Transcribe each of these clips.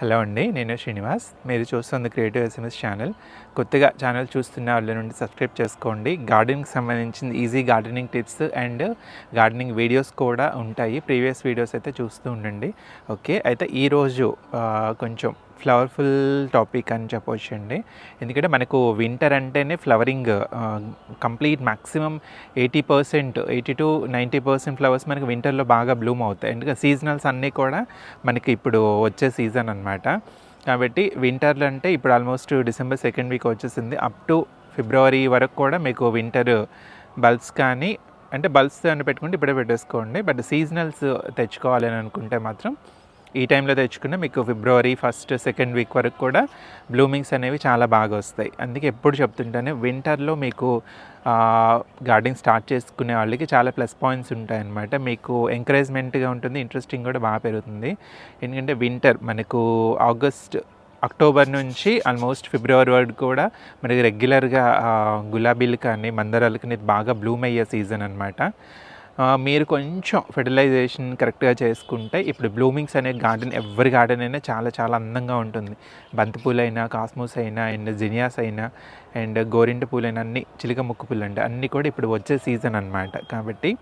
Hello అండి నేను శ్రీనివాస్. మీరు చూస్తుంది క్రియేటివ్ ఎస్ఎంఎస్ ఛానల్. కొత్తగా ఛానల్ చూస్తున్న వాళ్ళ నుండి సబ్స్క్రైబ్ చేసుకోండి. గార్డెనింగ్ సంబంధించిన easy gardening tips and gardening videos కూడా ఉంటాయి. ప్రీవియస్ వీడియోస్ అయితే చూస్తూ ఉండండి. ఓకే అయితే ఈరోజు కొంచెం ఫ్లవర్ఫుల్ టాపిక్ అని చెప్పవచ్చు అండి. ఎందుకంటే మనకు వింటర్ అంటేనే flowering complete maximum eighty percent eighty to ninety percent flowers మనకి వింటర్లో బాగా బ్లూమ్ అవుతాయి. ఎందుకంటే సీజనల్స్ అన్నీ కూడా మనకి ఇప్పుడు వచ్చే సీజన్ అనమాట కాబట్టి వింటర్లు అంటే ఇప్పుడు ఆల్మోస్ట్ డిసెంబర్ సెకండ్ వీక్ వచ్చేసింది. అప్ టు ఫిబ్రవరి వరకు కూడా మీకు వింటర్ బల్బ్స్ కానీ అంటే బల్బ్స్ అని పెట్టుకుంటే ఇప్పుడే పెట్టేసుకోండి. బట్ సీజనల్స్ తెచ్చుకోవాలి అని అనుకుంటే మాత్రం ఈ టైంలో తెచ్చుకున్న మీకు ఫిబ్రవరి ఫస్ట్ సెకండ్ వీక్ వరకు కూడా బ్లూమింగ్స్ అనేవి చాలా బాగా వస్తాయి. అందుకే ఎప్పుడు చెప్తుంటానే వింటర్లో మీకు గార్డెనింగ్ స్టార్ట్ చేసుకునే వాళ్ళకి చాలా ప్లస్ పాయింట్స్ ఉంటాయన్నమాట. మీకు ఎంకరేజ్మెంట్గా ఉంటుంది ఇంట్రెస్టింగ్ కూడా బాగా పెరుగుతుంది. ఎందుకంటే వింటర్ మనకు ఆగస్ట్ అక్టోబర్ నుంచి ఆల్మోస్ట్ ఫిబ్రవరి వరకు కూడా మనకి రెగ్యులర్గా గులాబీలు కానీ మందరాలు కానీ బాగా బ్లూమ్ అయ్యే సీజన్ అనమాట మీరు కొంచెం ఫెర్టిలైజేషన్ కరెక్ట్గా చేసుకుంటే ఇప్పుడు బ్లూమింగ్స్ అనే గార్డెన్ ఎవరి గార్డెన్ అయినా చాలా చాలా అందంగా ఉంటుంది. బంతిపూలు అయినా కాస్మోస్ అయినా అండ్ జినియాస్ అయినా అండ్ గోరింట పూలైనా అన్ని చిలుక ముక్కు పూలు అంటే అన్నీ కూడా ఇప్పుడు వచ్చే సీజన్ అనమాట కాబట్టి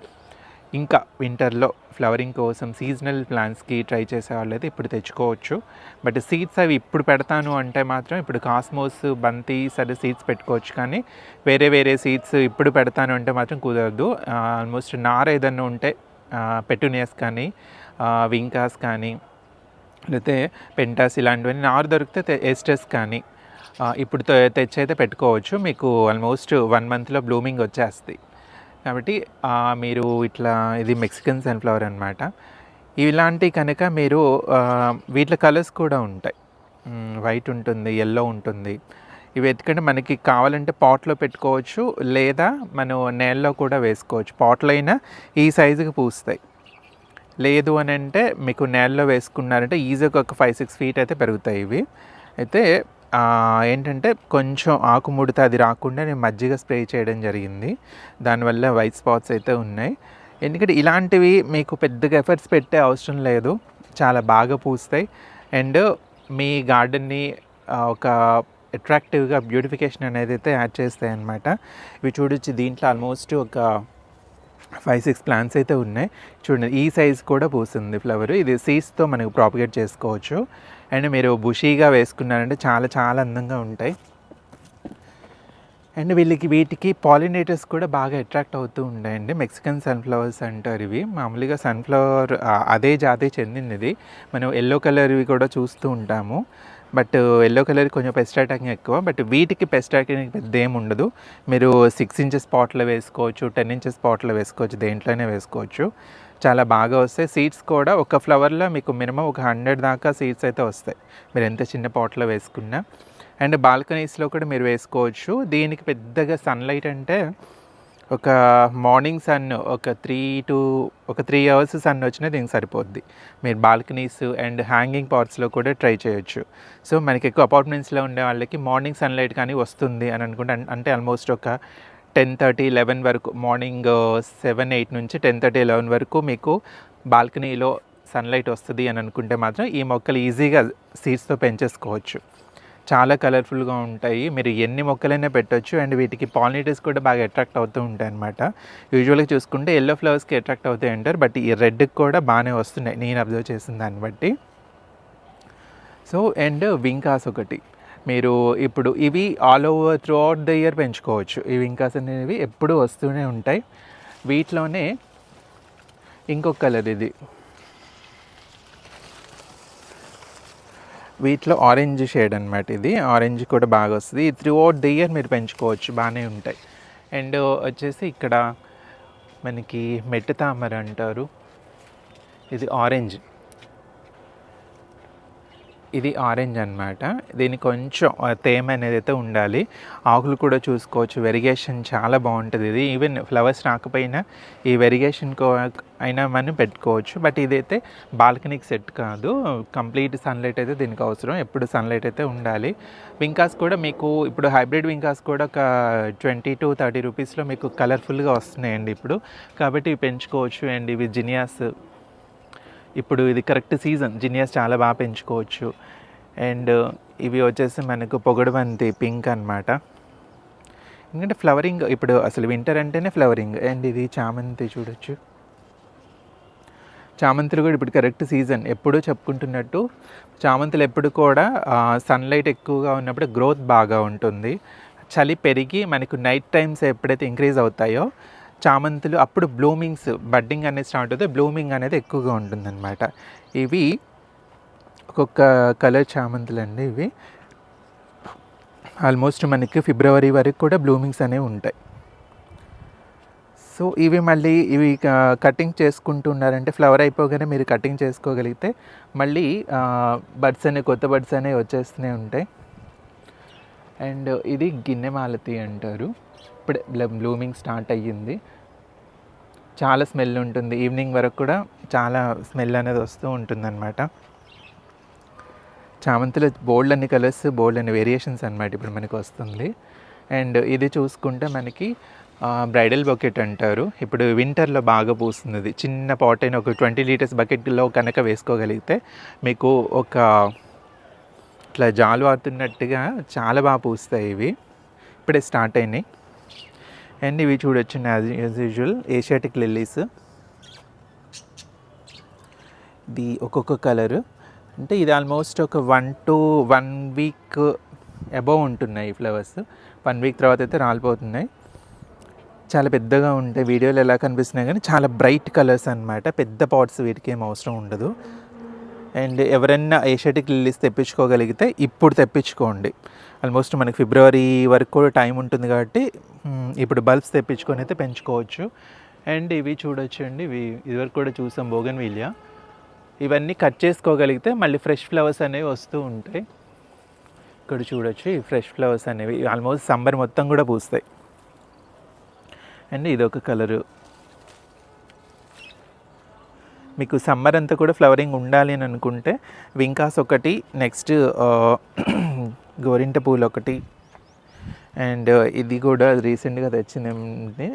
ఇంకా వింటర్లో ఫ్లవరింగ్ కోసం సీజనల్ ప్లాంట్స్కి ట్రై చేసే వాళ్ళైతే ఇప్పుడు తెచ్చుకోవచ్చు. బట్ సీడ్స్ అవి ఇప్పుడు పెడతాను అంటే మాత్రం ఇప్పుడు కాస్మోస్ బంతి సరే సీడ్స్ పెట్టుకోవచ్చు కానీ వేరే వేరే సీడ్స్ ఇప్పుడు పెడతాను అంటే మాత్రం కుదరదు. ఆల్మోస్ట్ నార ఏదన్నా ఉంటే పెట్టునియస్ కానీ వింకాస్ కానీ లేకపోతే పెంటాస్ ఇలాంటివన్నీ నారు దొరికితే ఎస్టెస్ కానీ ఇప్పుడు తె- తెచ్చి అయితే పెట్టుకోవచ్చు. మీకు ఆల్మోస్ట్ వన్ మంత్లో బ్లూమింగ్ వచ్చేస్తుంది కాబట్టి మీరు ఇట్లా ఇది మెక్సికన్ సన్ఫ్లవర్ అనమాట ఇలాంటి కనుక మీరు వీటిలో కలర్స్ కూడా ఉంటాయి. వైట్ ఉంటుంది ఎల్లో ఉంటుంది. ఇవి ఎందుకంటే మనకి కావాలంటే పాట్లో పెట్టుకోవచ్చు లేదా మనం నేలలో కూడా వేసుకోవచ్చు. పాట్లో అయినా ఈ సైజుకి పూస్తాయి. లేదు అని అంటే మీకు నేలలో వేసుకున్నారంటే ఈజీగా ఒక ఫైవ్ సిక్స్ ఫీట్ అయితే పెరుగుతాయి ఇవి. అయితే ఏంటంటే కొంచెం ఆకు ముడత అది రాకుండా నేను మజ్జిగ స్ప్రే చేయడం జరిగింది. దానివల్ల వైట్ స్పాట్స్ అయితే ఉన్నాయి. ఎందుకంటే ఇలాంటివి మీకు పెద్దగా ఎఫర్ట్స్ పెట్టే అవసరం లేదు. చాలా బాగా పూస్తాయి. అండ్ మీ గార్డెన్ని ఒక అట్రాక్టివ్గా బ్యూటిఫికేషన్ అనేది అయితే యాడ్ చేస్తాయి అనమాట ఇవి చూడొచ్చు దీంట్లో ఆల్మోస్ట్ ఒక ఫైవ్ సిక్స్ ప్లాంట్స్ అయితే ఉన్నాయి. చూడండి ఈ సైజ్ కూడా పూస్తుంది ఫ్లవర్ ఇది సీడ్స్తో మనకు ప్రాపగేట్ చేసుకోవచ్చు. అండ్ మీరు బుషీగా వేసుకున్నారంటే చాలా చాలా అందంగా ఉంటాయి. అండ్ వీళ్ళకి వీటికి పాలినేటర్స్ కూడా బాగా అట్రాక్ట్ అవుతూ ఉంటాయండి. మెక్సికన్ సన్ఫ్లవర్స్ అంటారు ఇవి. మామూలుగా సన్ఫ్లవర్ అదే జాతి చెందినది. మనం ఎల్లో కలర్ ఇవి కూడా చూస్తూ ఉంటాము. బట్ ఎల్లో కలర్ కొంచెం పెస్ట్ అటాకింగ్ ఎక్కువ. బట్ వీటికి పెస్ట్ అటాకింగ్ పెద్ద ఏం ఉండదు. మీరు సిక్స్ ఇంచెస్ పాట్లో వేసుకోవచ్చు టెన్ ఇంచెస్ పాట్లో వేసుకోవచ్చు దేంట్లోనే వేసుకోవచ్చు. చాలా బాగా వస్తాయి. సీడ్స్ కూడా ఒక ఫ్లవర్లో మీకు మినిమం ఒక హండ్రెడ్ దాకా సీడ్స్ అయితే వస్తాయి. మీరు ఎంత చిన్న పాట్లో వేసుకున్నా. అండ్ బాల్కనీస్లో కూడా మీరు వేసుకోవచ్చు. దీనికి పెద్దగా సన్లైట్ అంటే ఒక మార్నింగ్ సన్ ఒక త్రీ టు ఒక త్రీ అవర్స్ సన్ వచ్చినా దీనికి సరిపోద్ది. మీరు బాల్కనీస్ అండ్ హ్యాంగింగ్ పార్ట్స్లో కూడా ట్రై చేయొచ్చు. సో మనకి ఎక్కువ అపార్ట్మెంట్స్లో ఉండే వాళ్ళకి మార్నింగ్ సన్లైట్ కానీ వస్తుంది అని అనుకుంటే అంటే ఆల్మోస్ట్ ఒక టెన్ థర్టీ లెవెన్ వరకు మార్నింగ్ uh, సెవెన్ ఎయిట్ నుంచి టెన్ థర్టీ లెవెన్ వరకు మీకు బాల్కనీలో సన్లైట్ వస్తుంది అని అనుకుంటే మాత్రం ఈ మొక్కలు ఈజీగా సీడ్స్తో పెంచేసుకోవచ్చు. చాలా కలర్ఫుల్గా ఉంటాయి. మీరు ఎన్ని మొక్కలైనా పెట్టవచ్చు అండ్ వీటికి పాలినేటర్స్ కూడా బాగా అట్రాక్ట్ అవుతూ ఉంటాయి అనమాట యూజువల్గా చూసుకుంటే ఎల్లో ఫ్లవర్స్కి అట్రాక్ట్ అవుతాయి అంటారు బట్ ఈ రెడ్కి కూడా బాగానే వస్తున్నాయి. నేను అబ్జర్వ్ చేసిన దాన్ని బట్టి. సో అండ్ వింకాస్ ఒకటి. మీరు ఇప్పుడు ఇవి all over throughout the year పెంచుకోవచ్చు. ఇవి ఇంకా అనేవి ఎప్పుడూ వస్తూనే ఉంటాయి. వీటిలోనే ఇంకొక కలర్ ఇది. వీటిలో ఆరెంజ్ షేడ్ అనమాట ఇది. ఆరెంజ్ కూడా బాగా వస్తుంది. త్రూ అవుట్ ద ఇయర్ మీరు పెంచుకోవచ్చు. బాగానే ఉంటాయి. అండ్ వచ్చేసి ఇక్కడ మనకి మెట్టు తామర అంటారు. ఇది ఆరెంజ్ ఇది ఆరెంజ్ అన్నమాట. దీనికి కొంచెం తేమ అనేది అయితే ఉండాలి. ఆకులు కూడా చూసుకోవచ్చు. వెరిగేషన్ చాలా బాగుంటుంది ఇది. ఈవెన్ ఫ్లవర్స్ రాకపోయినా ఈ వెరిగేషన్ కో అయినా మనం పెట్టుకోవచ్చు. బట్ ఇదైతే బాల్కనీకి సెట్ కాదు. కంప్లీట్ సన్లైట్ అయితే దీనికి అవసరం. ఎప్పుడు సన్లైట్ అయితే ఉండాలి. వింకాస్ కూడా మీకు ఇప్పుడు హైబ్రిడ్ వింకాస్ కూడా ఒక ట్వంటీ టు థర్టీ రూపీస్లో మీకు కలర్ఫుల్గా వస్తున్నాయండి ఇప్పుడు. కాబట్టి పెంచుకోవచ్చు అండ్. ఇవి జినియాస్ ఇప్పుడు ఇది కరెక్ట్ సీజన్ జినియాస్ చాలా బాగా పెంచుకోవచ్చు. అండ్ uh, ఇవి వచ్చేసి మనకు పొగడబంతి పింక్ అన్నమాట. ఎందుకంటే ఫ్లవరింగ్ ఇప్పుడు అసలు వింటర్ అంటేనే ఫ్లవరింగ్ అండ్ ఇది చామంతి చూడొచ్చు. చామంతులు కూడా ఇప్పుడు కరెక్ట్ సీజన్ ఎప్పుడూ చెప్పుకుంటున్నట్టు చామంతులు ఎప్పుడు కూడా సన్లైట్ ఎక్కువగా ఉన్నప్పుడు గ్రోత్ బాగా ఉంటుంది. చలి పెరిగి మనకు నైట్ టైమ్స్ ఎప్పుడైతే ఇంక్రీజ్ అవుతాయో చామంతులు అప్పుడు బ్లూమింగ్స్ బడ్డింగ్ అనేది స్టార్ట్ అవుతుంది బ్లూమింగ్ అనేది ఎక్కువగా ఉంటుందన్నమాట. ఇవి ఒక్కొక్క కలర్ చామంతులు అండి ఇవి. ఆల్మోస్ట్ మనకి ఫిబ్రవరి వరకు కూడా బ్లూమింగ్స్ అనేవి ఉంటాయి. సో ఇవి మళ్ళీ ఇవి కటింగ్ చేసుకుంటున్నారంటే ఫ్లవర్ అయిపోగానే మీరు కటింగ్ చేసుకోగలిగితే మళ్ళీ బడ్స్ అనే కొత్త బడ్స్ అనేవి వచ్చేస్తూనే ఉంటాయి. అండ్ ఇది గిన్నె మాలతి అంటారు. ఇప్పుడే బ్లూమింగ్ స్టార్ట్ అయ్యింది. చాలా స్మెల్ ఉంటుంది. ఈవినింగ్ వరకు కూడా చాలా స్మెల్ అనేది వస్తూ ఉంటుందన్నమాట. చామంతిలో బోల్డ్ అన్ని కలర్స్ బోల్డ్ అన్ని వేరియేషన్స్ అనమాట ఇప్పుడు మనకి వస్తుంది. అండ్ ఇది చూసుకుంటే మనకి బ్రైడల్ బకెట్ అంటారు. ఇప్పుడు వింటర్లో బాగా పూస్తుంది ఇది. చిన్న పాట్ అయిన ఒక ట్వంటీ లీటర్స్ బకెట్లో కనుక వేసుకోగలిగితే మీకు ఒక ఇట్లా జాలు వాడుతున్నట్టుగా చాలా బాగా పూస్తాయి ఇవి. ఇప్పుడే స్టార్ట్ అయినాయి. అండ్ ఇవి చూడొచ్చు as as usual Asiatic lilies ఇది ఒక్కొక్క కలరు అంటే ఇది ఆల్మోస్ట్ ఒక one to one week above ఉంటున్నాయి ఈ ఫ్లవర్స్ వన్ వీక్ తర్వాత అయితే రాలిపోతున్నాయి. చాలా పెద్దగా ఉంటాయి. వీడియోలో ఎలా కనిపిస్తున్నాయి కానీ చాలా బ్రైట్ కలర్స్ అన్నమాట. పెద్ద పాట్స్ వీటికి ఏం అవసరం ఉండదు. అండ్ ఎవరైనా ఏషియాటిక్ లిల్లీస్ తెప్పించుకోగలిగితే ఇప్పుడు తెప్పించుకోండి. ఆల్మోస్ట్ మనకి ఫిబ్రవరి వరకు కూడా టైం ఉంటుంది కాబట్టి ఇప్పుడు బల్బ్స్ తెప్పించుకొని అయితే పెంచుకోవచ్చు. అండ్ ఇవి చూడొచ్చు అండి ఇవి ఇదివరకు కూడా చూసాం బోగన్ వీలియా ఇవన్నీ కట్ చేసుకోగలిగితే మళ్ళీ ఫ్రెష్ ఫ్లవర్స్ అనేవి వస్తూ ఉంటాయి. ఇక్కడ చూడొచ్చు ఈ ఫ్రెష్ ఫ్లవర్స్ అనేవి. ఆల్మోస్ట్ సమ్మర్ మొత్తం కూడా పూస్తాయి. అండ్ ఇదొక కలరు మీకు సమ్మర్ అంతా కూడా ఫ్లవరింగ్ ఉండాలి అని అనుకుంటే వింకాస్ ఒకటి నెక్స్ట్ గోరింట పూలు ఒకటి. అండ్ ఇది కూడా రీసెంట్గా తెచ్చింది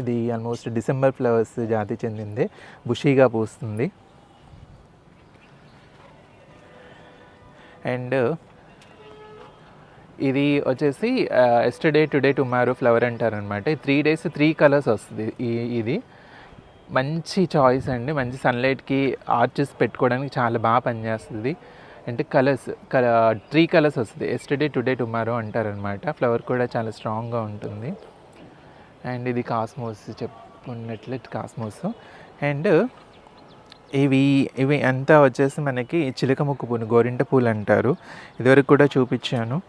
ఇది ఆల్మోస్ట్ డిసెంబర్ ఫ్లవర్స్ జాతి చెందింది. బుషీగా పూస్తుంది. అండ్ ఇది వచ్చేసి ఎస్టర్డే టుడే టుమారో ఫ్లవర్ అంటారనమాట త్రీ డేస్ త్రీ కలర్స్ వస్తుంది. ఈ ఇది. మంచి చాయిస్ అండి. మంచి సన్లైట్కి ఆర్చెస్ పెట్టుకోవడానికి చాలా బాగా పనిచేస్తుంది. అంటే కలర్స్ కల త్రీ కలర్స్ వస్తుంది. ఎస్టర్డే టుడే టుమారో అంటారనమాట. ఫ్లవర్ కూడా చాలా స్ట్రాంగ్గా ఉంటుంది. అండ్ ఇది కాస్మోస్ చెప్పుకున్నట్లయితే కాస్మోస్ అండ్ ఇవి ఇవి అంతా వచ్చేసి మనకి చిలక ముక్కు పూలు గోరింట పూలు అంటారు. ఇదివరకు కూడా చూపించాను.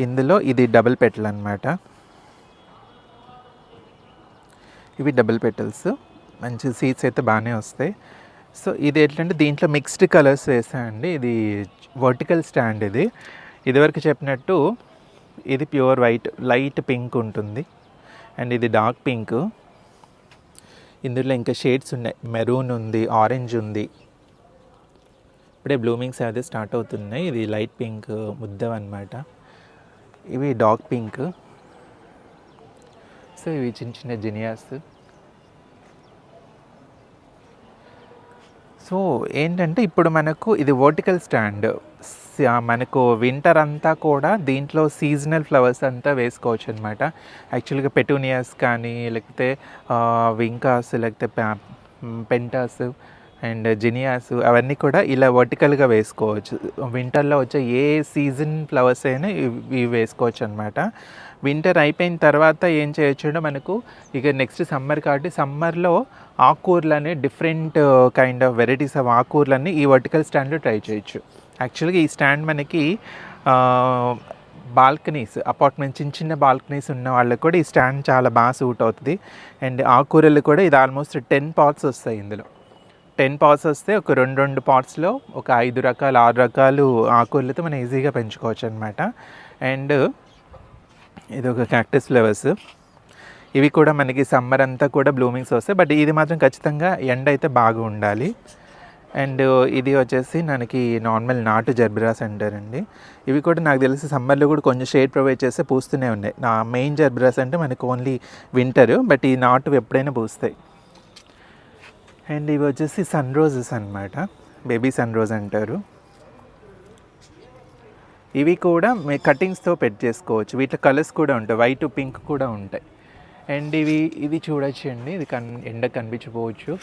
ఇందులో ఇది డబుల్ పెటల్ అనమాట ఇవి డబుల్ పెటల్స్ మంచి సీడ్స్ అయితే బాగానే వస్తాయి. సో ఇది ఎట్లంటే దీంట్లో మిక్స్డ్ కలర్స్ వేసాయండి ఇది వర్టికల్ స్టాండ్ ఇది. ఇదివరకు చెప్పినట్టు ఇది ప్యూర్ వైట్ లైట్ పింక్ ఉంటుంది. అండ్ ఇది డార్క్ పింక్ ఇందులో ఇంకా షేడ్స్ ఉన్నాయి. మెరూన్ ఉంది ఆరెంజ్ ఉంది. ఇప్పుడే బ్లూమింగ్స్ అదే స్టార్ట్ అవుతున్నాయి. ఇది లైట్ పింక్ ముద్దం అనమాట ఇవి డార్క్ పింక్ సో ఇవి చిన్న చిన్న జినియాస్. సో ఏంటంటే ఇప్పుడు మనకు ఇది వర్టికల్ స్టాండ్ మనకు వింటర్ అంతా కూడా దీంట్లో సీజనల్ ఫ్లవర్స్ అంతా వేసుకోవచ్చు అనమాట యాక్చువల్గా పెటూనియాస్ కానీ లేకపోతే వింకాస్ లేకపోతే పెంటాస్ అండ్ జినియాస్ అవన్నీ కూడా ఇలా వర్టికల్గా వేసుకోవచ్చు. వింటర్లో వచ్చే ఏ సీజన్ ఫ్లవర్స్ అయినా ఇవి ఇవి వేసుకోవచ్చు అనమాట వింటర్ అయిపోయిన తర్వాత ఏం చేయొచ్చు మనకు? ఇక నెక్స్ట్ సమ్మర్ కాబట్టి సమ్మర్లో ఆకుకూరలని different kind of varieties of ఆకుకూరలన్నీ ఈ వర్టికల్ స్టాండ్లో ట్రై చేయొచ్చు. యాక్చువల్గా ఈ స్టాండ్ మనకి బాల్కనీస్ అపార్ట్మెంట్ చిన్న చిన్న బాల్కనీస్ ఉన్న వాళ్ళకి కూడా ఈ స్టాండ్ చాలా బాగా సూట్ అవుతుంది. అండ్ ఆకుకూరలు కూడా ఇది ఆల్మోస్ట్ టెన్ పాట్స్ వస్తాయి ఇందులో. టెన్ పాట్స్ వస్తే ఒక రెండు రెండు పాట్స్లో ఒక ఐదు రకాలు ఆరు రకాలు ఆకుకూరలతో మనం ఈజీగా పెంచుకోవచ్చు అనమాట అండ్ ఇది ఒక క్యాక్టస్ ఫ్లవర్స్ ఇవి కూడా మనకి సమ్మర్ అంతా కూడా బ్లూమింగ్స్ వస్తాయి. బట్ ఇది మాత్రం ఖచ్చితంగా ఎండ అయితే బాగా ఉండాలి. అండ్ ఇది వచ్చేసి మనకి నార్మల్ నాటు జర్బిరాస్ అంటారండి ఇవి కూడా నాకు తెలిసి సమ్మర్లో కూడా కొంచెం షేడ్ ప్రొవైడ్ చేస్తే పూస్తూనే ఉన్నాయి. నా మెయిన్ జర్బిరాస్ అంటే మనకు ఓన్లీ వింటర్ బట్ ఈ నాటు ఎప్పుడైనా పూస్తాయి. అండ్ ఇవి వచ్చేసి సన్ రోజెస్ అనమాట బేబీ సన్ రోజ్ అంటారు. ఇవి కూడా మీ కటింగ్స్తో పెట్ చేసుకోవచ్చు. వీటిలో కలర్స్ కూడా ఉంటాయి. వైట్ పింక్ కూడా ఉంటాయి. అండ్ ఇవి ఇది చూడొచ్చండి. ఇది కన్ ఎండ కనిపించకపోవచ్చు.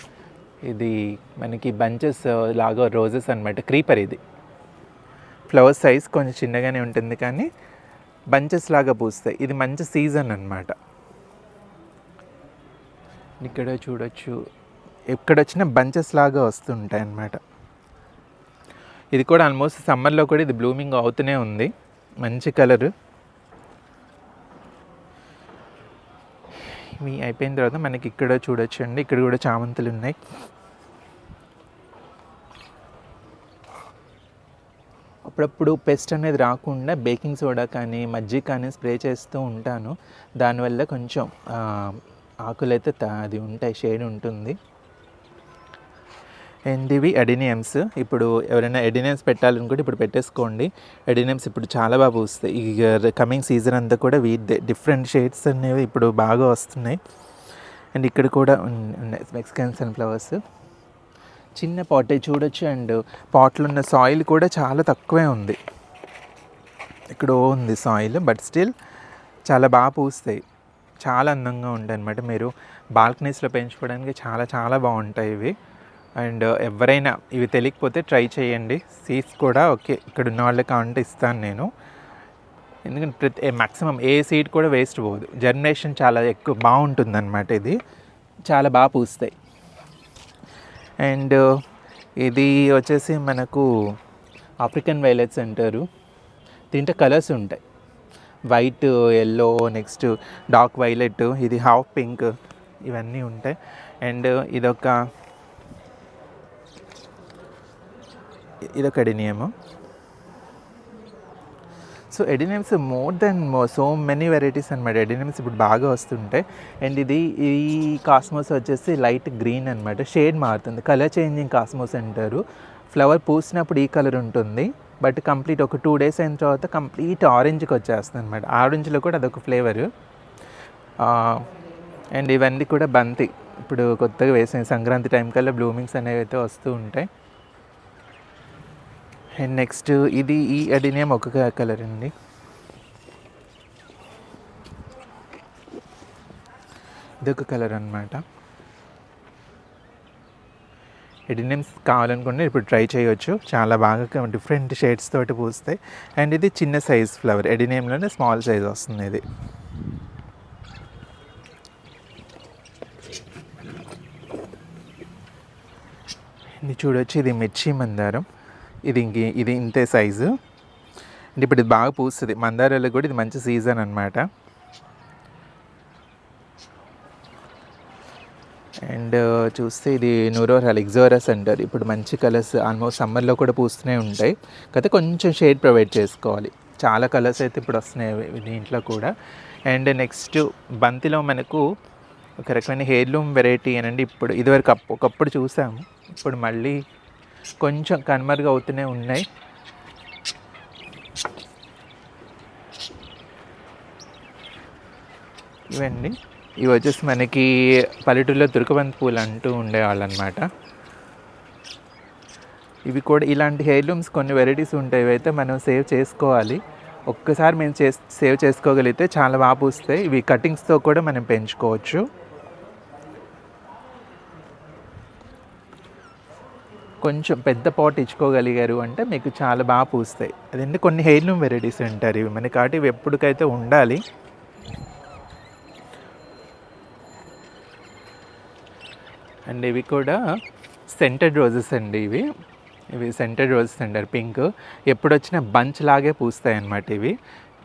ఇది మనకి బంచెస్ లాగా రోజెస్ అన్నమాట. క్రీపర్ ఇది. ఫ్లవర్ సైజ్ కొంచెం చిన్నగానే ఉంటుంది కానీ బంచెస్ లాగా పూస్తాయి. ఇది మంచి సీజన్ అన్నమాట. ఇక్కడ చూడొచ్చు. ఎక్కడొచ్చినా బంచెస్ లాగా వస్తుంటాయి అన్నమాట ఇది కూడా ఆల్మోస్ట్ సమ్మర్లో కూడా ఇది బ్లూమింగ్ అవుతూనే ఉంది. మంచి కలరు ఇవి అయిపోయిన తర్వాత మనకి ఇక్కడ చూడొచ్చు అండి ఇక్కడ కూడా చామంతులు ఉన్నాయి. అప్పుడప్పుడు పెస్ట్ అనేది రాకుండా బేకింగ్ సోడా కానీ మజ్జిగ కానీ స్ప్రే చేస్తూ ఉంటాను. దానివల్ల కొంచెం ఆకులైతే తా- అది ఉంటాయి షేడ్ ఉంటుంది. అండ్ ఎడినియమ్స్ ఇప్పుడు ఎవరైనా ఎడినియమ్స్ పెట్టాలనుకుంటే ఇప్పుడు పెట్టేసుకోండి. ఎడినియమ్స్ ఇప్పుడు చాలా బాగా పూస్తాయి. ఈ కమింగ్ సీజన్ అంతా కూడా వీటి డిఫరెంట్ షేడ్స్ అనేవి ఇప్పుడు బాగా వస్తున్నాయి. అండ్ ఇక్కడ కూడా ఉన్నాయి. మెక్సికన్ సన్ఫ్లవర్స్ చిన్న పాటే చూడొచ్చు. అండ్ పాట్లో ఉన్న సాయిల్ కూడా చాలా తక్కువే ఉంది. ఇక్కడ ఉంది సాయిల్ బట్ స్టిల్ చాలా బాగా పూస్తాయి. చాలా అందంగా ఉంటాయి అన్నమాట. మీరు బాల్కనీస్లో పెంచుకోవడానికి చాలా చాలా బాగుంటాయి ఇవి. అండ్ uh, ఎవరైనా ఇవి తెలియకపోతే ట్రై చేయండి. సీట్స్ కూడా ఓకే. ఇక్కడ ఉన్న వాళ్ళకి అంటే ఇస్తాను నేను. ఎందుకంటే ప్రతి మ్యాక్సిమం ఏ సీడ్ కూడా వేస్ట్ పోదు. జర్మినేషన్ చాలా ఎక్కువ బాగుంటుంది అనమాట ఇది. చాలా బాగా పూస్తాయి. అండ్ uh, ఇది వచ్చేసి మనకు ఆఫ్రికన్ వైలెట్స్ అంటారు దీంట్లో కలర్స్ ఉంటాయి. White yellow next dark violet ఇది హాఫ్ పింక్ ఇవన్నీ ఉంటాయి. అండ్ uh, ఇదొక ఇదొక adenium so adeniums more than so many varieties అనమాట ఎడినియమ్స్ ఇప్పుడు బాగా వస్తుంటాయి. అండ్ ఇది ఈ కాస్మోస్ వచ్చేసి లైట్ గ్రీన్ అనమాట షేడ్ మారుతుంది. కలర్ చేంజింగ్ కాస్మోస్ అంటారు. ఫ్లవర్ పూసినప్పుడు ఈ కలర్ ఉంటుంది. బట్ కంప్లీట్ ఒక టూ డేస్ అయిన తర్వాత కంప్లీట్ ఆరెంజ్కి వచ్చేస్తుంది అనమాట ఆరెంజ్లో కూడా అదొక ఫ్లేవర్. అండ్ ఇవన్నీ కూడా బంతి. ఇప్పుడు కొత్తగా వేసిన సంక్రాంతి టైం కల్లా బ్లూమింగ్స్ అనేవి అయితే వస్తూ ఉంటాయి. అండ్ నెక్స్ట్ ఇది ఈ అడినియం ఒక కలర్ అండి. ఇదొక కలర్ అనమాట ఎడినియమ్స్ కావాలనుకుంటే ఇప్పుడు ట్రై చేయొచ్చు. చాలా బాగా డిఫరెంట్ షేడ్స్ తోటి పూస్తాయి. అండ్ ఇది చిన్న సైజ్ ఫ్లవర్. ఎడినియంలోనే స్మాల్ సైజ్ వస్తుంది ఇది. ఇది చూడొచ్చు ఇది మిర్చి మందారం. ఇది ఇంక ఇది ఇంతే సైజు. అంటే ఇప్పుడు ఇది బాగా పూస్తుంది. మందారాలకు కూడా ఇది మంచి సీజన్ అనమాట అండ్ చూస్తే ఇది నూరోరా ఎగ్జోరస్ అంటారు ఇప్పుడు మంచి కలర్స్ ఆల్మోస్ట్ సమ్మర్లో కూడా పూస్తూనే ఉంటాయి. కాకపోతే కొంచెం షేడ్ ప్రొవైడ్ చేసుకోవాలి. చాలా కలర్స్ అయితే ఇప్పుడు వస్తున్నాయి దీంట్లో కూడా. అండ్ నెక్స్ట్ బంతిలో మనకు ఒక రకమైన హెయిర్లూమ్ వెరైటీ అనండి. ఇప్పుడు ఇదివరకు అప్పు- ఒకప్పుడు చూసాము. ఇప్పుడు మళ్ళీ కొంచెం కనుమరుగు అవుతూనే ఉన్నాయి. ఇవండి. ఇవి వచ్చేసి మనకి పల్లెటూరులో దుర్గబంతి పూలు అంటూ ఉండేవాళ్ళు అనమాట ఇవి కూడా ఇలాంటి హెయిర్లూమ్స్ కొన్ని వెరైటీస్ ఉంటాయి. అయితే మనం సేవ్ చేసుకోవాలి. ఒక్కసారి మేము చే సేవ్ చేసుకోగలిగితే చాలా బాగా పూస్తాయి. ఇవి కటింగ్స్తో కూడా మనం పెంచుకోవచ్చు. కొంచెం పెద్ద పాట్ ఇచ్చుకోగలిగారు అంటే మీకు చాలా బాగా పూస్తాయి. అదేంటి? కొన్ని హెయిర్లూమ్ వెరైటీస్ అంటారు ఇవి. మనకి కాబట్టి ఇవి ఎప్పటికైతే ఉండాలి అండ్ ఇవి కూడా సెంటెడ్ రోజెస్ అండి ఇవి. ఇవి సెంటెడ్ రోజెస్ అంటారు పింక్. ఎప్పుడు బంచ్ లాగే పూస్తాయి అన్నమాట ఇవి.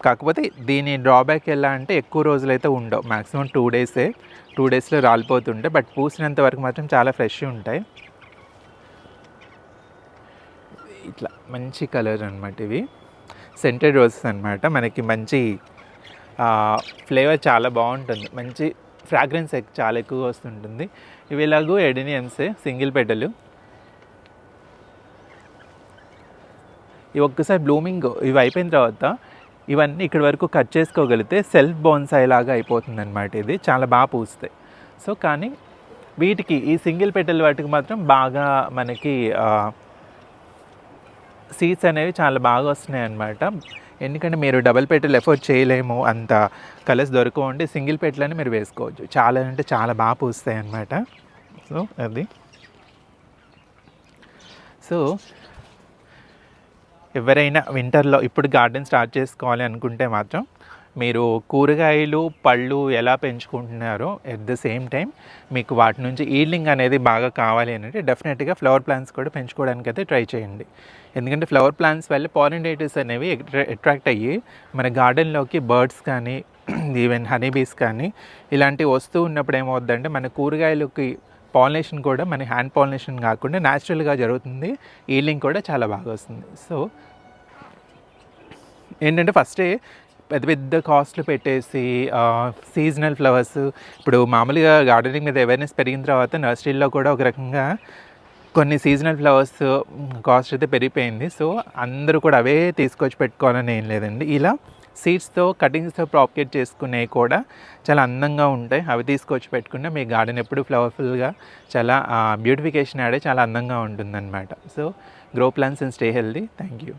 కాకపోతే దీని డ్రాబ్యాక్ ఎలా అంటే ఎక్కువ రోజులైతే ఉండవు. మ్యాక్సిమం టూ డేసే టూ డేస్లో రాలిపోతుంటాయి. బట్ పూసినంత వరకు మాత్రం చాలా ఫ్రెష్ ఉంటాయి. ఇట్లా మంచి కలర్ అనమాట ఇవి. సెంటెడ్ రోజెస్ అనమాట మనకి మంచి ఫ్లేవర్ చాలా బాగుంటుంది. మంచి ఫ్రాగ్రెన్స్ చాలా ఎక్కువగా వస్తుంటుంది. ఇవి ఇలాగూ ఎడినియమ్సే సింగిల్ పెటలు ఇవి ఒక్కసారి బ్లూమింగ్ ఇవి అయిపోయిన తర్వాత ఇవన్నీ ఇక్కడి వరకు కట్ చేసుకోగలిగితే సెల్ఫ్ బోన్సాయి లాగా అయిపోతుంది అనమాట ఇది. చాలా బాగా పూస్తాయి. సో కానీ వీటికి ఈ సింగిల్ పెటల్ వాటికి మాత్రం బాగా మనకి సీడ్స్ అనేవి చాలా బాగా వస్తున్నాయి అనమాట ఎందుకంటే మీరు డబల్ పెట్టెలు ఎఫోర్డ్ చేయలేము అంత కలర్స్ దొరకవండి. సింగిల్ పెట్టెలని మీరు వేసుకోవచ్చు. చాలా అంటే చాలా బాగా పూస్తాయి అన్నమాట. సో అది. సో ఎవరైనా వింటర్లో ఇప్పుడు గార్డెన్ స్టార్ట్ చేసుకోవాలి అనుకుంటే మాత్రం మీరు కూరగాయలు పళ్ళు ఎలా పెంచుకుంటున్నారో ఎట్ ద సేమ్ టైం మీకు వాటి నుంచి ఈల్డింగ్ అనేది బాగా కావాలి అంటే డెఫినెట్గా ఫ్లవర్ ప్లాంట్స్ కూడా పెంచుకోవడానికి అయితే ట్రై చేయండి. ఎందుకంటే ఫ్లవర్ ప్లాంట్స్ వల్ల పాలినేటర్స్ అనేవి అట్రాక్ట్ అయ్యి మన గార్డెన్లోకి బర్డ్స్ కానీ ఈవెన్ హనీ బీస్ కానీ ఇలాంటివి వస్తూ ఉన్నప్పుడు ఏమవుద్దంటే మన కూరగాయలకి పాలినేషన్ కూడా మన హ్యాండ్ పాలినేషన్ కాకుండా న్యాచురల్గా జరుగుతుంది. ఈలింగ్ కూడా చాలా బాగా వస్తుంది. సో ఏంటంటే ఫస్టే పెద్ద పెద్ద కాస్ట్లు పెట్టేసి సీజనల్ ఫ్లవర్స్ ఇప్పుడు మామూలుగా గార్డెనింగ్ మీద అవేర్నెస్ పెరిగిన తర్వాత నర్సరీలో కూడా ఒక రకంగా కొన్ని సీజనల్ ఫ్లవర్స్ కాస్ట్ అయితే పెరిగిపోయింది. సో అందరూ కూడా అవే తీసుకొచ్చి పెట్టుకోవాలని ఏం లేదండి. ఇలా సీడ్స్తో కటింగ్స్తో ప్రాపికేట్ చేసుకునేవి కూడా చాలా అందంగా ఉంటాయి. అవి తీసుకొచ్చి పెట్టుకుంటే మీ గార్డెన్ ఎప్పుడు ఫ్లవర్ఫుల్గా చాలా బ్యూటిఫికేషన్ ఆడే చాలా అందంగా ఉంటుందన్నమాట. So grow plants and stay healthy thank you